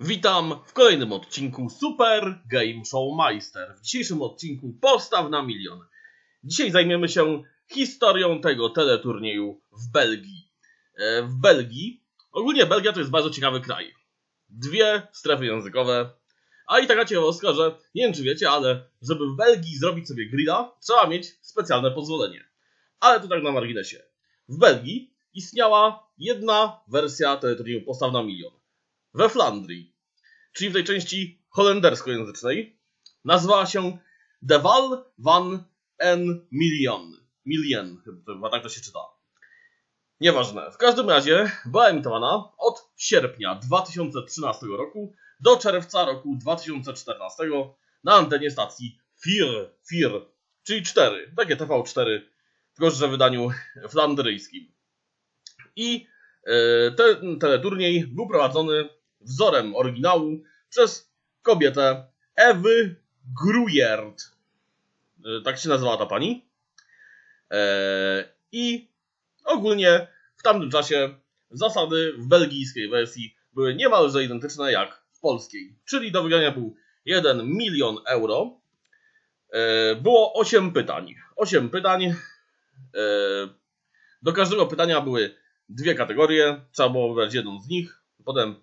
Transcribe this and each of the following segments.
Witam w kolejnym odcinku Super Game Show Meister. W dzisiejszym odcinku Postaw na milion. Dzisiaj zajmiemy się historią tego teleturnieju w Belgii. E, W Belgii, ogólnie Belgia to jest bardzo ciekawy kraj. Dwie strefy językowe. A i taka ciekawostka, że nie wiem czy wiecie, ale żeby w Belgii zrobić sobie grilla, trzeba mieć specjalne pozwolenie. Ale to tak na marginesie. W Belgii istniała jedna wersja teleturnieju Postaw na milion we Flandrii, czyli w tej części holenderskojęzycznej, nazywała się De Val van en Million. Million, chyba tak to się czyta. Nieważne. W każdym razie była emitowana od sierpnia 2013 roku do czerwca roku 2014 na antenie stacji FIR, FIR czyli 4, takie TV4, tylko że w wydaniu flandryjskim. I e, ten teleturniej był prowadzony wzorem oryginału przez kobietę Ewy Grujerd. E, Tak się nazywała ta pani. E, I ogólnie w tamtym czasie zasady w belgijskiej wersji były niemalże identyczne jak w polskiej. Czyli do wygrania był 1 milion euro. E, Było 8 pytań. 8 pytań. Do każdego pytania były dwie kategorie. Trzeba było wybrać jedną z nich. Potem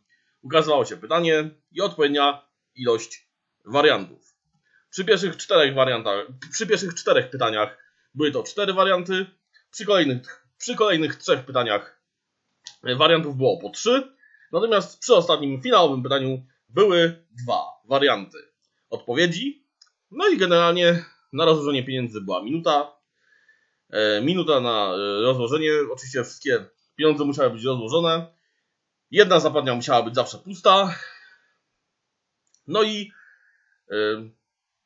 ukazywało się pytanie i odpowiednia ilość wariantów. Przy pierwszych czterech wariantach, przy pierwszych czterech pytaniach były to cztery warianty, przy kolejnych, przy kolejnych trzech pytaniach wariantów było po trzy, natomiast przy ostatnim finałowym pytaniu były dwa warianty odpowiedzi. No i generalnie na rozłożenie pieniędzy była minuta. E, Minuta na e, rozłożenie. Oczywiście wszystkie pieniądze musiały być rozłożone. Jedna zapadnia musiała być zawsze pusta. No i y,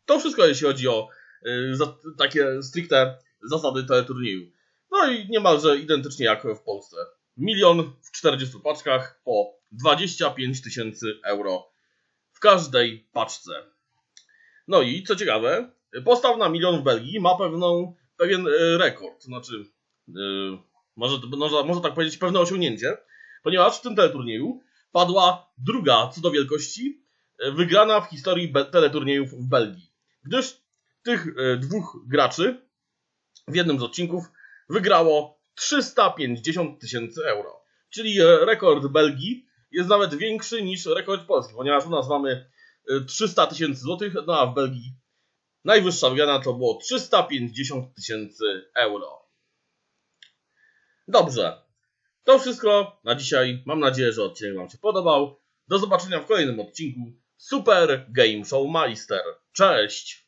to wszystko, jeśli chodzi o y, za, takie stricte zasady teleturnieju. No i niemalże identycznie jak w Polsce. Milion w 40 paczkach po 25 tysięcy euro w każdej paczce. No i co ciekawe, postaw na milion w Belgii ma pewną, pewien y, rekord. Znaczy, y, może, może, można tak powiedzieć, pewne osiągnięcie ponieważ w tym teleturnieju padła druga co do wielkości e, wygrana w historii teleturniejów w Belgii. Gdyż tych e, dwóch graczy w jednym z odcinków wygrało 350 tysięcy euro. Czyli e, rekord Belgii jest nawet większy niż rekord Polski, ponieważ u nas mamy e, 300 tysięcy złotych, no a w Belgii najwyższa wygrana to było 350 tysięcy euro. Dobrze, to wszystko na dzisiaj. Mam nadzieję, że odcinek Wam się podobał. Do zobaczenia w kolejnym odcinku Super Game Show Meister. Cześć!